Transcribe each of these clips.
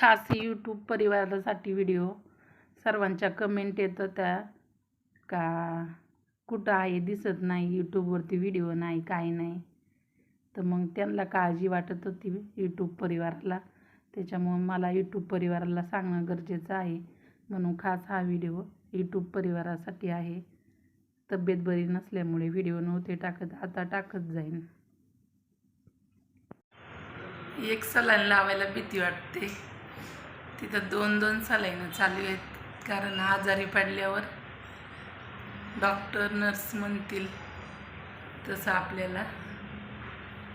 खास यूट्यूब परिवारासाठी व्हिडिओ सर्वांच्या कमेंट येतं त्या. का कुठं आहे दिसत नाही यूट्यूबवरती व्हिडिओ नाही काही नाही. तर मग त्यांना काळजी वाटत होती यूट्यूब परिवाराला. त्याच्यामुळं मला यूट्यूब परिवाराला सांगणं गरजेचं आहे. म्हणून खास हा व्हिडिओ यूट्यूब परिवारासाठी आहे. तब्येत बरी नसल्यामुळे व्हिडिओ नव्हते टाकत आता टाकत जाईन. एक सलाईन लावायला भीती वाटते. तिथं दोन दोन सलाईनं चालू आहेत. कारण आजारी पडल्यावर डॉक्टर नर्स म्हणतील तसं आपल्याला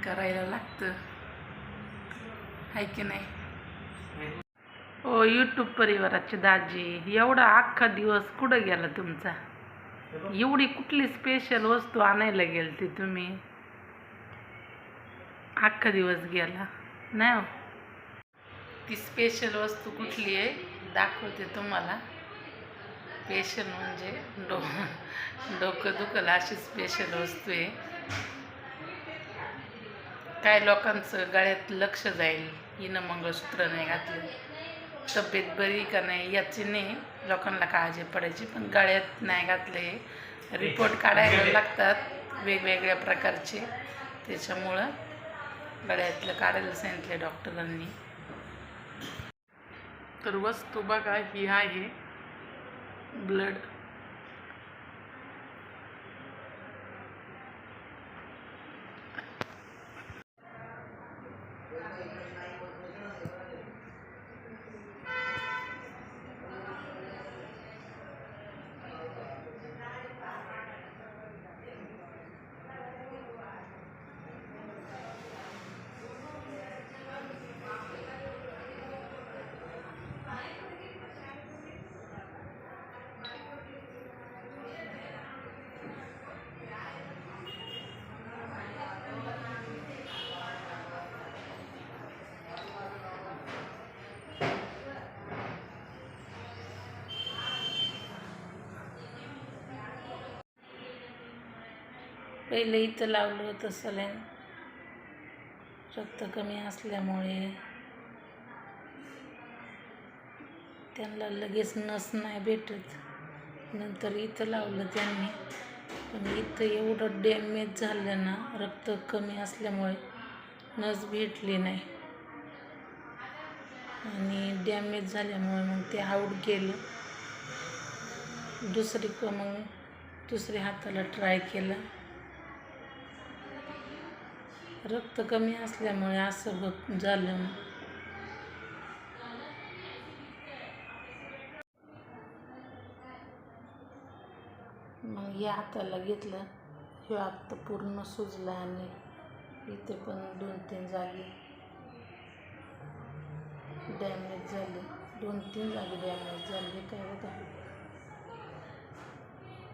करायला लागतं. आहे की नाही? ओ यूट्यूब परिवाराचे दाजी एवढा अख्खा दिवस कुठं गेला तुमचा? एवढी कुठली स्पेशल वस्तू आणायला गेलती तुम्ही? अख्खा दिवस गेला नाही हो. ती स्पेशल वस्तू कुठली आहे दाखवते तुम्हाला. स्पेशल म्हणजे डो डोकं दुखल अशी स्पेशल वस्तू आहे. काय लोकांचं गळ्यात लक्ष जाईल हिनं मंगळसूत्र नाही घातलं. तब्येत बरी का नाही याची नाही लोकांना काळजी पडायची पण गळ्यात नाही घातले. रिपोर्ट काढायला लागतात वेगवेगळ्या प्रकारचे. त्याच्यामुळं गळ्यातलं काढायला सांगितले डॉक्टरांनी तर वस्तू बघा ही आहे. ब्लड. पहिले इथं लावलं होतं सलाईन. रक्त कमी असल्यामुळे. त्यांना लगेच नस नाही भेटत. नंतर इथं लावलं त्यांनी. पण इथं एवढं डॅमेज झालं ना रक्त कमी असल्यामुळे नस भेटली नाही. आणि डॅमेज झाल्यामुळे मग ते आऊट गेलं. दुसरी क मग दुसऱ्या हाताला ट्राय केलं. रक्त कमी असल्यामुळे असं होत झालं. मग या हाताला घेतलं. हे हात पूर्ण सुजला आणि इथे पण दोन तीन जागी डॅमेज झाले. दोन तीन जागी डॅमेज झाले. काय होतं?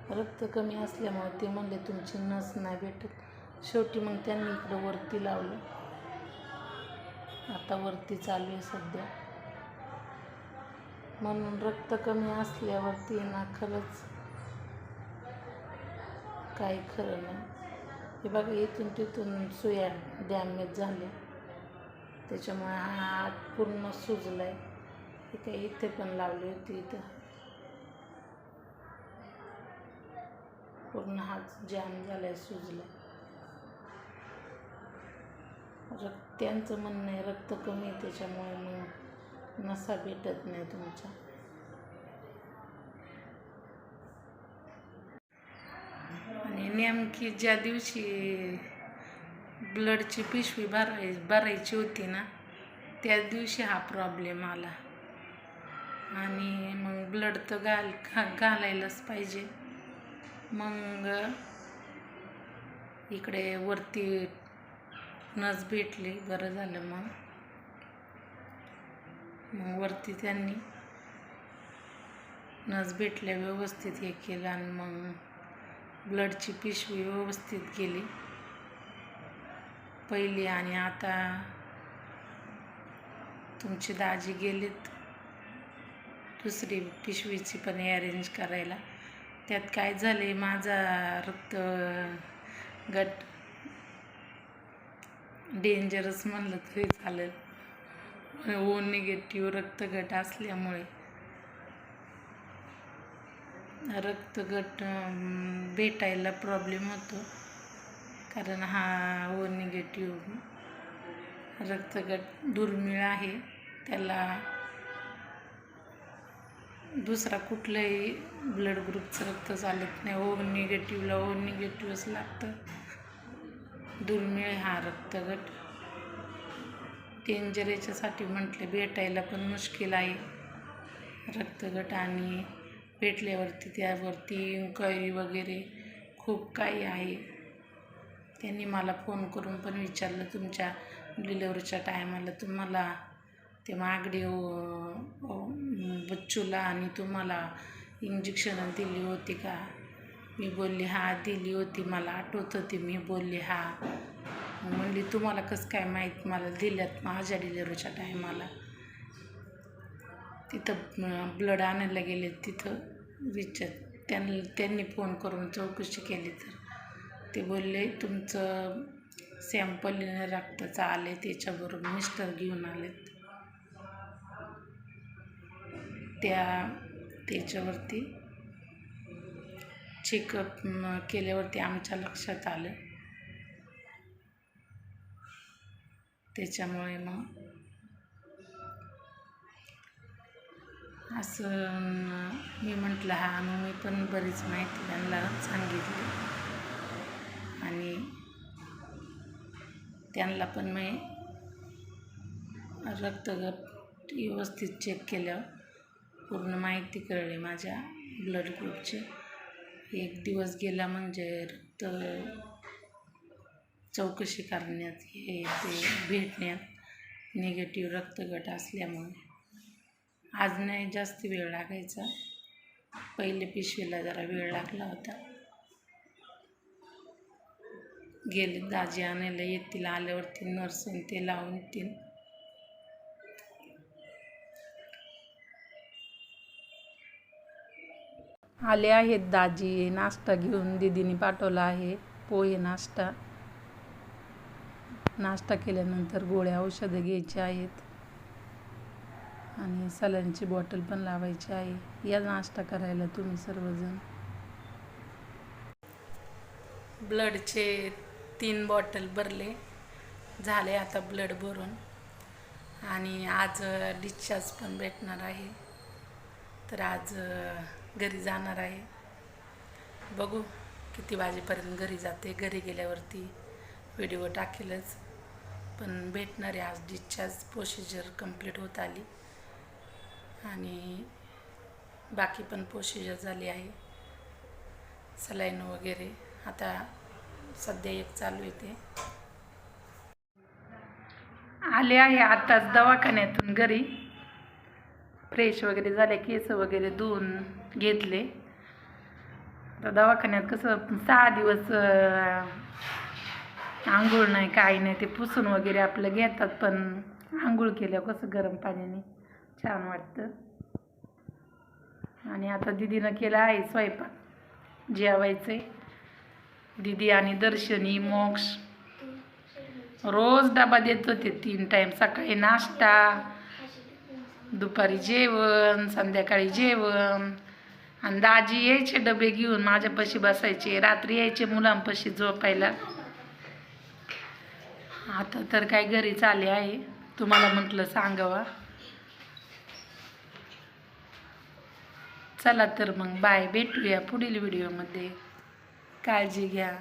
रक्त कमी असल्यामुळे ते म्हणले तुमची नस नाही भेटत. शेवटी मग त्यांनी इकडं वरती लावलं. आता वरती चालू आहे सध्या. म्हणून रक्त कमी असल्यावरती ना खरंच काही खरं नाही. हे बघा इथून तिथून सुया डॅमेज झाले. त्याच्यामुळे हा हात पूर्ण सुजला आहे इथे इथे पण लावली होती इथं. पूर्ण हात जॅम झाला आहे सुजला रक्त त्यांचं म्हणणं आहे रक्त कमी आहे त्याच्यामुळे मग नसा भेटत नाही तुमच्या. आणि नेमकी ज्या दिवशी ब्लडची पिशवी भराय भरायची होती ना त्याच दिवशी हा प्रॉब्लेम आला. आणि मग ब्लड तर घाल घा घालायलाच पाहिजे. मग इकडे वरती नस भेटली. बरं झालं मग. मग वरती त्यांनी नस भेटल्या व्यवस्थित हे केलं आणि मग ब्लडची पिशवी व्यवस्थित केली. पहिली आणि आता तुमची दाजी गेलीत. दुसरी पिशवीची पण अरेंज करायला. त्यात काय झाले माझा रक्त गट डेंजरस म्हणलं तरी चालेल. म्हणजे ओ निगेटिव्ह रक्तगट असल्यामुळे. रक्तगट भेटायला प्रॉब्लेम होतो. कारण हा ओ निगेटिव्ह रक्तगट दुर्मिळ आहे. त्याला दुसरा कुठलाही ब्लड ग्रुपचं रक्त चालत नाही. ओ निगेटिव्हला ओ निगेटिव्हच लागतं. दुर्मिळ हा रक्तगट. डेंजर याच्यासाठी म्हटले भेटायला पण मुश्किल आहे. रक्तगट आणि भेटल्यावरती त्यावरती इन्क्वायरी वगैरे खूप काही आहे. त्यांनी मला फोन करून पण विचारलं तुमच्या डिलेवरीच्या टायमाला तुम्हाला ते मागडी बच्चूला आणि तुम्हाला इंजेक्शन दिली होती का? मी बोलली हा दिली होती मला आठवत होती मी बोलली हा. म्हणली तुम्हाला कसं काय माहीत मला दिल्यात माझ्या डिलेवरीच्या टायमाला. तिथं ब्लड आणायला गेले तिथं विचार त्यांनी त्यांनी फोन करून चौकशी केली तर. ते बोलले तुमचं सॅम्पल रक्ताचं आले त्याच्याबरोबर मिस्टर घेऊन आलेत. त्या त्याच्यावरती चेकअप केल्यावरती आमच्या लक्षात आलं. त्याच्यामुळे मग असं मी म्हटलं हा मग मी पण बरीच माहिती त्यांना सांगितली. आणि त्यांना पण मी रक्तगट व्यवस्थित चेक केल्यावर पूर्ण माहिती कळली माझ्या ब्लड ग्रुपची एक दिवस गेला म्हणजे रक्त चौकशी करण्यात हे ते भेटण्यात निगेटिव्ह रक्तगट असल्यामुळे. आज नाही जास्त वेळ लागायचा. पहिले पिशवीला जरा वेळ लागला होता. गेले दाजी आणायला येतील आल्यावरती नर्स आणि ते लावून येतील आले आहेत दाजी नाश्ता घेऊन दिदीने पाठवला आहे. पोहे नाश्ता. नाश्ता केल्यानंतर गोळ्या औषधं घ्यायची आहेत. आणि सलांची बॉटल पण लावायची आहे. या नाश्ता करायला तुम्ही सर्वजण. ब्लडचे तीन बॉटल भरले. झाले आता ब्लड भरून. आणि आज डिस्चार्ज पण भेटणार आहे. तर आज घरी जाणार आहे. बघू किती वाजेपर्यंत घरी जाते. घरी गेल्यावरती व्हिडिओ टाकेलच. पण भेटणार आहे आज डिस्चार्ज प्रोसिजर कंप्लीट होत आली. आणि बाकी पण प्रोसिजर झाली आहे. सलाईन वगैरे. आता सध्या एक चालू येते आले आहे आत्ताच दवाखान्यातून घरी. फ्रेश वगैरे झाले केस वगैरे धुवून घेतले. आता दवाखान्यात कसं सहा दिवस आंघोळ नाही काही नाही ते पुसून वगैरे आपलं घेतात पण आंघोळ केल्यावर कसं गरम पाण्याने छान वाटतं. आणि आता दिदीनं केलं आहे स्वयंपाक जेवायचे दिदी आणि दर्शनी मोक्ष. रोज डबा देत होते तीन टाईम सकाळी नाश्ता दुपारी जेवण संध्याकाळी जेवण. आणि दाजी यायचे डबे घेऊन माझ्यापाशी बसायचे. रात्री यायचे मुलांपाशी झोपायला. आता तर काय घरी चाले आहे. तुम्हाला म्हटलं सांगावा. चला तर मग बाय. भेटूया पुढील व्हिडिओमध्ये काळजी घ्या.